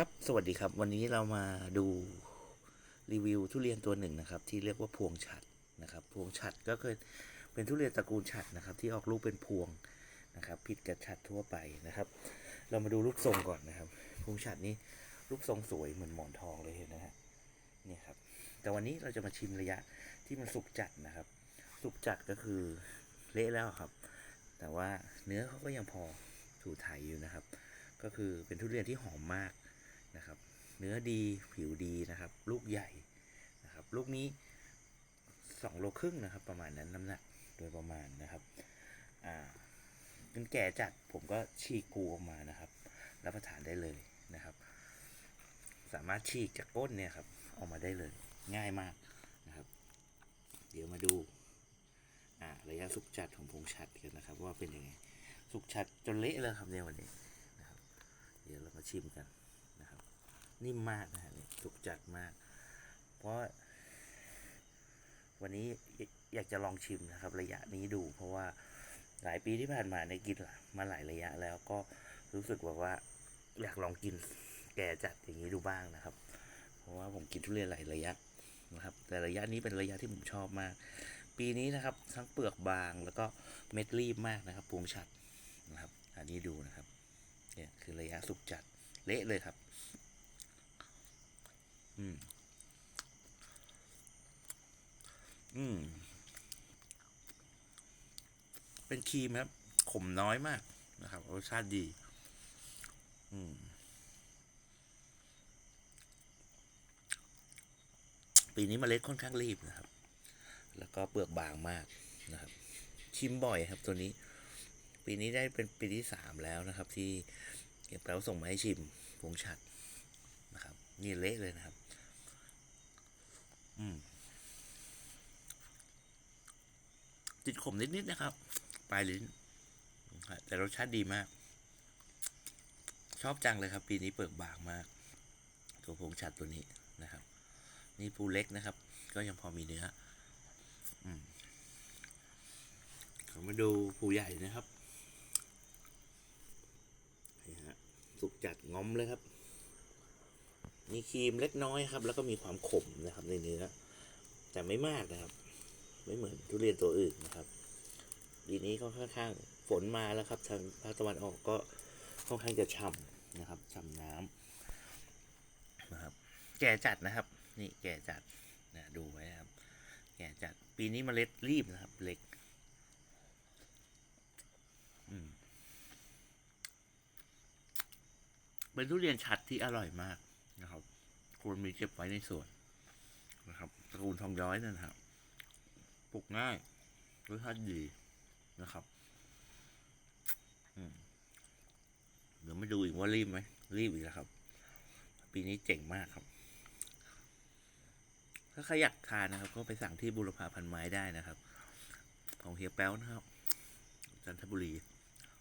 ครับ สวัสดีครับ วันนี้เรามาดูรีวิวทุเรียนตัวหนึ่งนะครับ ที่เรียกว่าพวงฉัดนะครับ พวงฉัดก็คือเป็นทุเรียนตระกูลฉัดนะครับ ที่ออกลูกเป็นพวงนะครับ ผิดกับฉัดทั่วไปนะครับ เรามาดูรูปทรงก่อนนะครับ พวงฉัดนี้รูปทรงสวยเหมือนหมอนทองเลยเห็นนะฮะเนี่ยครับ แต่วันนี้เราจะมาชิมระยะที่มันสุกจัดนะครับ สุกจัดก็คือเละแล้วครับ แต่ว่าเนื้อเขาก็ยังพอถูไถอยู่นะครับ ก็คือเป็นทุเรียนที่หอมมาก นะครับ เนื้อดีผิวดีนะครับ ลูกใหญ่นะครับ ลูกนี้สองโลครึ่งนะครับ ประมาณนั้นน้ำหนักโดยประมาณนะครับอ่าเป็นแก่จัดผมก็ฉีกกูออกมานะครับ รับประทานได้เลยนะครับ สามารถฉีกจากก้นเนี่ยครับออกมาได้เลยง่ายมากนะครับ เดี๋ยวมาดูอ่าระยะสุกจัดของพงชัดกันนะครับ ว่าเป็นยังไงสุกชัดจนเละเลยครับในวันนี้นะครับ เดี๋ยวเรามาชิมกัน นิ่มมากนะฮะนี่สุกจัดมาก เพราะ วันนี้อยากจะลองชิมนะครับ ระยะนี้ดู เพราะว่าหลายปีที่ผ่านมาในกินมาหลายระยะแล้วก็รู้สึกว่าว่า อยากลองกินแก่จัดอย่างนี้ดูบ้างนะครับ เพราะว่าผมกินทุเรียนหลายระยะนะครับ แต่ระยะนี้เป็นระยะที่ผมชอบมาก ปีนี้นะครับ ทั้งเปลือกบางแล้วก็เม็ดรีบมากนะครับพวงฉัดนะครับ อันนี้ดูนะครับ เนี่ยคือระยะสุกจัดเละเลยครับ อืม อืม เป็นครีมครับ ขมน้อยมากนะครับรสชาติดี อืม ปีนี้มเมล็ดค่อนข้างรีบนะครับ แล้วก็เปลือกบางมากนะครับ ชิมบ่อยครับตัวนี้ ปีนี้ได้เป็นปีที่สามแล้วนะครับ ที่เก็บแล้วส่งมาให้ชิมพวงชัดนะครับ นี่เละเลยนะครับ ติดขมนิด ๆ นะครับ ปลายลิ้น แต่รสชาติดีมาก ชอบจังเลยครับ ปีนี้เปลือกบางมาก ตัวพงชัดตัวนี้นะครับ นี่ปูเล็กนะครับ ก็ยังพอมีเนื้อมเรามาดูปูใหญ่นะครับนี่ฮะสุกจัดง้อมเลยครับ มีครีมเล็กน้อยครับ แล้วก็มีความขมนะครับในเนื้อ แต่ไม่มากนะครับ ไม่เหมือนทุเรียนตัวอื่นนะครับปีนี้ก็ค่อนข้างฝนมาแล้วครับ ทางภาคตะวันออกก็ค่อนข้างจะฉ่ำนะครับฉ่ำน้ำนะครับ แก่จัดนะครับ นี่แก่จัดนะดูไว้นะครับ แก่จัดปีนี้เมล็ดรีบนะครับเล็กเป็นทุเรียนชัดที่อร่อยมาก นะครับ ควรมีเก็บไว้ในสวนนะครับตระกูลทองย้อยนั่นนะครับปลูกง่ายรสชาติดีนะครับเดี๋ยวมาดูอีกว่ารีบไหมรีบอีกแล้วครับ ปีนี้เจ๋งมากครับ ถ้าใครอยากทานนะครับ ก็ไปสั่งที่บุรพาพันไม้ได้นะครับ ของเฮียแป๊วนะครับจันทบุรี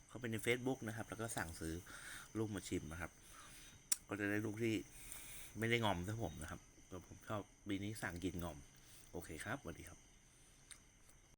เขาไปใน Facebook นะครับ แล้วก็สั่งซื้อลูกมาชิมนะครับ ก็จะได้ลูกที่ ไม่ได้งอมเท่าผมนะครับแต่ผมชอบปีนี้สั่งกินงอม โอเคครับสวัสดีครับ